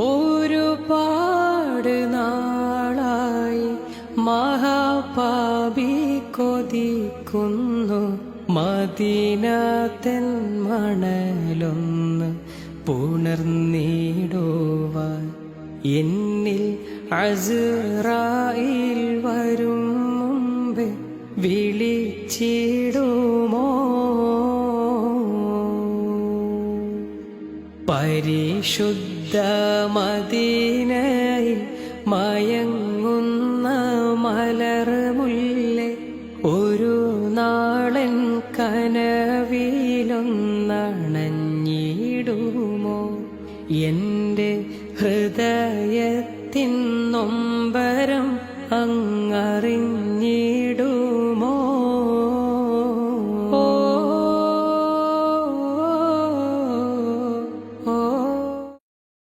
ഒരുപാട് നാളായി മഹാപാപി കൊതിക്കുന്നു. മദീനത്തൻ മണലൊന്ന് പുണർന്നിടുവാൻ എന്നിൽ അസുറായിൽ വരും മുമ്പ് വിളിച്ചിടുമോ? പരിശുദ്ധ മദീനയിൽ മയങ്ങുന്ന മലർമുല്ലേ ഒരു നാളൻ കനവിലൊന്നണഞ്ഞിടുമോ? എന്റെ ഹൃദയത്തിൻ നൊമ്പരം അങ്ങറിഞ്ഞ